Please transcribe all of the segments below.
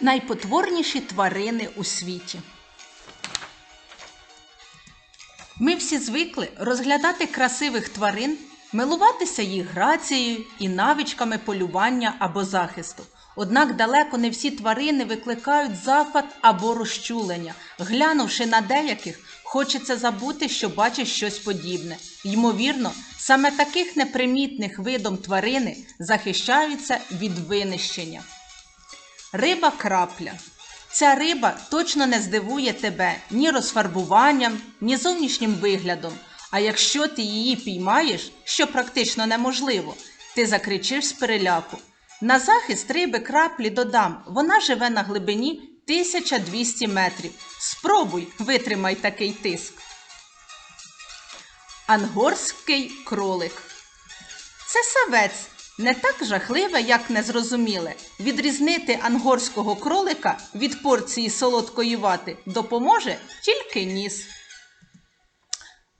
Найпотворніші тварини у світі. Ми всі звикли розглядати красивих тварин, милуватися їх грацією і навичками полювання або захисту. Однак далеко не всі тварини викликають захват або розчулення. Глянувши на деяких, хочеться забути, що бачиш щось подібне. Ймовірно, саме таких непримітних видом тварини захищаються від винищення. Риба крапля. Ця риба точно не здивує тебе ні розфарбуванням, ні зовнішнім виглядом. А якщо ти її піймаєш, що практично неможливо, ти закричиш з переляку. На захист риби краплі додам, вона живе на глибині 1200 метрів. Спробуй, витримай такий тиск. Ангорський кролик. Це савець не так жахливе, як незрозуміле. Відрізнити ангорського кролика від порції солодкої вати допоможе тільки ніс.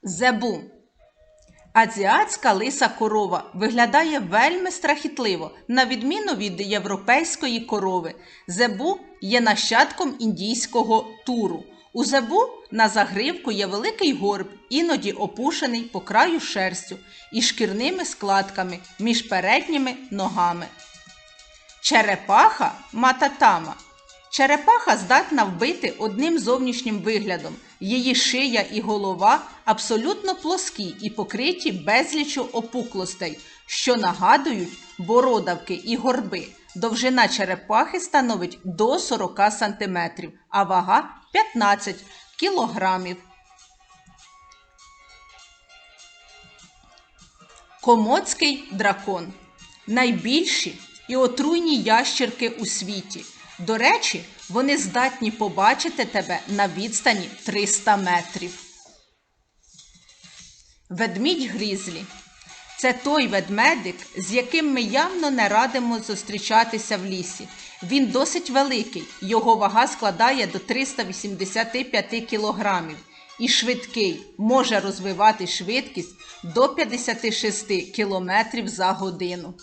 Зебу. Азіатська лиса корова виглядає вельми страхітливо, на відміну від європейської корови. Зебу є нащадком індійського туру. У зебу на загривку є великий горб, іноді опушений по краю шерстю і шкірними складками між передніми ногами. Черепаха мататама. Черепаха здатна вбити одним зовнішнім виглядом. Її шия і голова абсолютно плоскі і покриті безлічу опуклостей, що нагадують бородавки і горби. Довжина черепахи становить до 40 см, а вага 15 кілограмів. Комоцький дракон найбільші і отруйні ящірки у світі. До речі, вони здатні побачити тебе на відстані 300 метрів. Ведмідь грізлі це той ведмедик, з яким ми явно не радимо зустрічатися в лісі. Він досить великий, його вага складає до 385 кілограмів. І швидкий може розвивати швидкість до 56 км за годину.